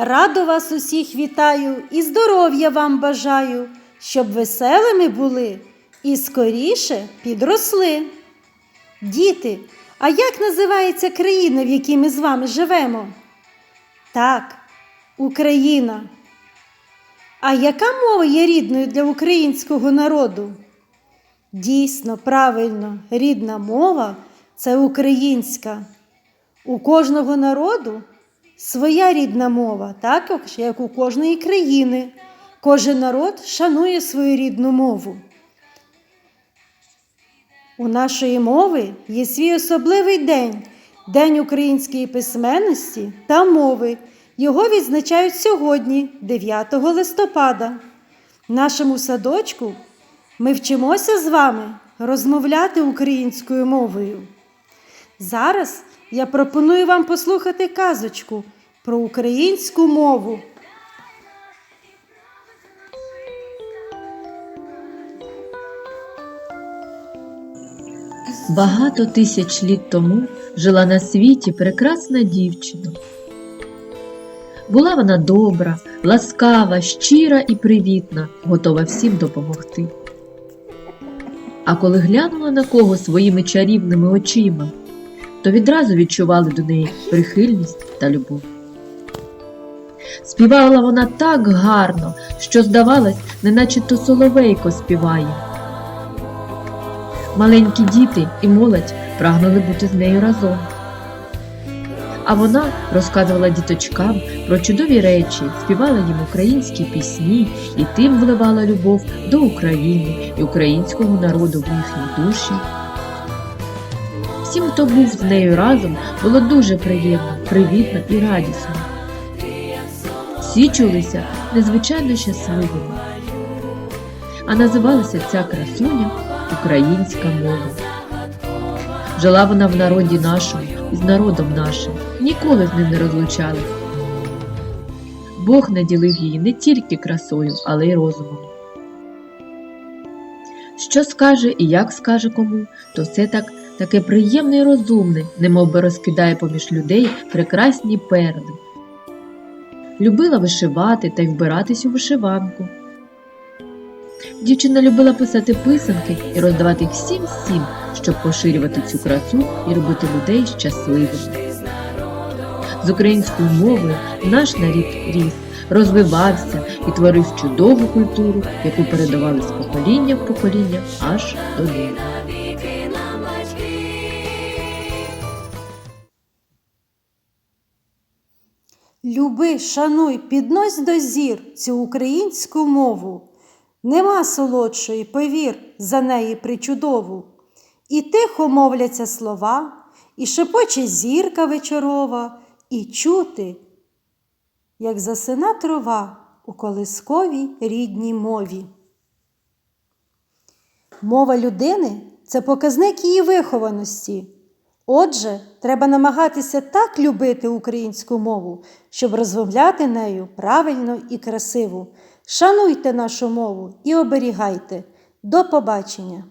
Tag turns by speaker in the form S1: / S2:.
S1: Радо вас усіх вітаю і здоров'я вам бажаю, щоб веселими були і скоріше підросли. Діти, а як називається країна, в якій ми з вами живемо? Так, Україна. А яка мова є рідною для українського народу? Дійсно, правильно, рідна мова це українська. У кожного народу своя рідна мова, також як у кожної країни. Кожен народ шанує свою рідну мову. У нашої мови є свій особливий день День української письменності та мови. Його відзначають сьогодні, 9 листопада. В нашому садочку ми вчимося з вами розмовляти українською мовою. Зараз я пропоную вам послухати казочку про українську мову.
S2: Багато тисяч літ тому жила на світі прекрасна дівчина. Була вона добра, ласкава, щира і привітна, готова всім допомогти. А коли глянула на кого своїми чарівними очима, то відразу відчували до неї прихильність та любов. Співала вона так гарно, що, здавалось, неначе то соловейко співає. Маленькі діти і молодь прагнули бути з нею разом. А вона розказувала діточкам про чудові речі, співала їм українські пісні і тим вливала любов до України і українського народу в їхні душі. Всім, хто був з нею разом, було дуже приємно, привітно і радісно. Всі чулися незвичайно щасливими. А називалася ця красуня українська мова. Жила вона в народі нашому і з народом нашим, ніколи з ним не розлучали. Бог наділив її не тільки красою, але й розумом. Що скаже і як скаже кому, то все так таке приємне і розумне, немов би розкидає поміж людей прекрасні перли. Любила вишивати та й вбиратись у вишиванку. Дівчина любила писати писанки і роздавати всім всім, щоб поширювати цю красу і робити людей щасливими. З українською мовою наш нарід ріс, розвивався і творив чудову культуру, яку передавали з покоління в покоління аж до нині.
S1: Люби, шануй, піднось до зір цю українську мову. Нема солодшої, повір, за неї причудову. І тихо мовляться слова, і шепоче зірка вечорова, і чути, як засина трава у колисковій рідній мові. Мова людини це показник її вихованості. Отже, треба намагатися так любити українську мову, щоб розмовляти нею правильно і красиво. Шануйте нашу мову і оберігайте. До побачення!